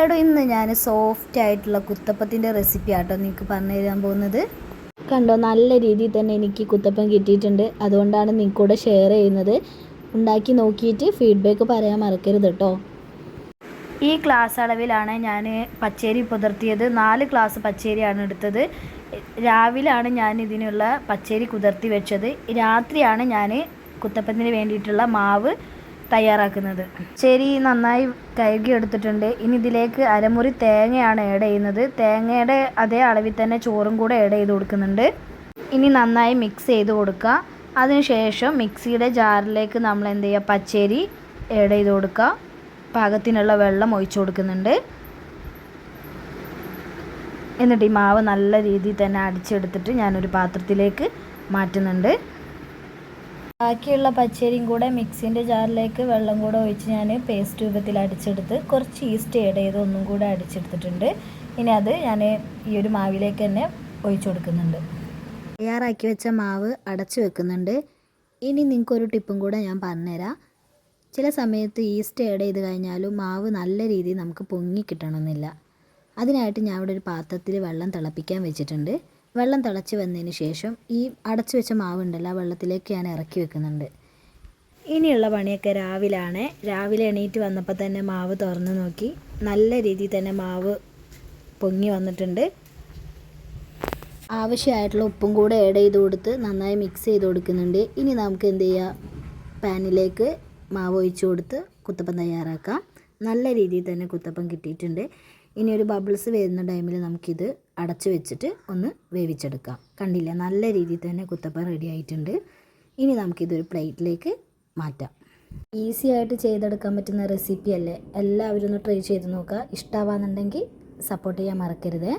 എടോ ഇന്ന് ഞാൻ സോഫ്റ്റ് ആയിട്ടുള്ള കുത്തപ്പത്തിന്റെ റെസിപ്പി ആട്ടോ നിങ്ങൾക്ക് പറഞ്ഞു തരാൻ പോകുന്നത്. കണ്ടോ നല്ല രീതിയിൽ തന്നെ എനിക്ക് കുത്തപ്പം കിട്ടിയിട്ടുണ്ട്. അതുകൊണ്ടാണ് നിങ്ങൾക്ക് കൂടെ ഷെയർ ചെയ്യുന്നത്. ഉണ്ടാക്കി നോക്കിയിട്ട് ഫീഡ്ബാക്ക് പറയാൻ മറക്കരുത് കേട്ടോ ഈ ക്ലാസ് അളവിലാണ് ഞാൻ പച്ചേരി പുതിർത്തിയത്. നാല് ക്ലാസ് പച്ചേരിയാണ് എടുത്തത്. രാവിലാണ് ഞാൻ ഇതിനുള്ള പച്ചേരി കുതിർത്തി വെച്ചത്. രാത്രിയാണ് ഞാൻ കുത്തപ്പത്തിന് വേണ്ടിയിട്ടുള്ള മാവ് തയ്യാറാക്കുന്നത്. ശരി നന്നായി കഴുകി എടുത്തിട്ടുണ്ട് ഇനി ഇതിലേക്ക് അരമുറി തേങ്ങയാണ് ആഡ് ചെയ്യുന്നത്. തേങ്ങയുടെ അതേ അളവിൽ തന്നെ ചോറും കൂടെ ആഡ് ചെയ്ത് കൊടുക്കുന്നുണ്ട്. ഇനി നന്നായി മിക്സ് ചെയ്ത് കൊടുക്കുക. അതിനുശേഷം മിക്സിയുടെ ജാറിലേക്ക് നമ്മൾ എന്ത് ചെയ്യുക? പച്ചരി ആഡ് ചെയ്ത് കൊടുക്കുക. പാകത്തിനുള്ള വെള്ളം ഒഴിച്ചു കൊടുക്കുന്നുണ്ട്. എന്നിട്ട് ഈ മാവ് നല്ല രീതിയിൽ തന്നെ അടിച്ചെടുത്തിട്ട് ഞാനൊരു പാത്രത്തിലേക്ക് മാറ്റുന്നുണ്ട്. ബാക്കിയുള്ള പച്ചരിയും കൂടെ മിക്സിന്റെ ജാറിലേക്ക് വെള്ളം കൂടെ ഒഴിച്ച് ഞാൻ പേസ്റ്റ് രൂപത്തിൽ അടിച്ചെടുത്ത് കുറച്ച് ഈസ്റ്റ് ആഡ് ചെയ്ത് ഒന്നും കൂടെ അടിച്ചെടുത്തിട്ടുണ്ട്. ഇനി അത് ഞാൻ ഈ ഒരു മാവിലേക്ക് തന്നെ ഒഴിച്ചു കൊടുക്കുന്നുണ്ട്. തയ്യാറാക്കി വെച്ച മാവ് അടച്ചു വെക്കുന്നുണ്ട്. ഇനി നിങ്ങൾക്കൊരു ടിപ്പും കൂടെ ഞാൻ പറഞ്ഞുതരാം. ചില സമയത്ത് ഈസ്റ്റ് ആഡ് ചെയ്ത് കഴിഞ്ഞാലും മാവ് നല്ല രീതിയിൽ നമുക്ക് പൊങ്ങി കിട്ടണമെന്നില്ല. അതിനായിട്ട് ഞാൻ ഇവിടെ ഒരു പാത്രത്തിൽ വെള്ളം തിളപ്പിക്കാൻ വെച്ചിട്ടുണ്ട്. വെള്ളം തിളച്ച് വന്നതിന് ശേഷം ഈ അടച്ചു വെച്ച മാവുണ്ടല്ലോ ആ വെള്ളത്തിലേക്ക് ഞാൻ ഇറക്കി വെക്കുന്നുണ്ട്. ഇനിയുള്ള പണിയൊക്കെ രാവിലാണ്. രാവിലെ എണീറ്റ് വന്നപ്പോൾ തന്നെ മാവ് തുറന്ന് നോക്കി. നല്ല രീതിയിൽ തന്നെ മാവ് പൊങ്ങി വന്നിട്ടുണ്ട്. ആവശ്യമായിട്ടുള്ള ഉപ്പും കൂടെ ആഡ് ചെയ്ത് കൊടുത്ത് നന്നായി മിക്സ് ചെയ്ത് കൊടുക്കുന്നുണ്ട്. ഇനി നമുക്ക് എന്ത് ചെയ്യാം? പാനിലേക്ക് മാവ് ഒഴിച്ച് കൊടുത്ത് കുത്തപ്പം തയ്യാറാക്കാം. നല്ല രീതിയിൽ തന്നെ കുത്തപ്പം കിട്ടിയിട്ടുണ്ട്. ഇനി ഒരു ബബിൾസ് വരുന്ന ടൈമിൽ നമുക്കിത് അടച്ചു വെച്ചിട്ട് ഒന്ന് വേവിച്ചെടുക്കാം. കണ്ടില്ല? നല്ല രീതിയിൽ തന്നെ കുത്തപ്പം റെഡി ആയിട്ടുണ്ട്. ഇനി നമുക്കിതൊരു പ്ലേറ്റിലേക്ക് മാറ്റാം. ഈസി ആയിട്ട് ചെയ്തെടുക്കാൻ പറ്റുന്ന റെസിപ്പി അല്ലേ? എല്ലാവരും ഒന്ന് ട്രൈ ചെയ്ത് നോക്കുക. ഇഷ്ടമാവാന്നുണ്ടെങ്കിൽ സപ്പോർട്ട് ചെയ്യാൻ മറക്കരുതേ.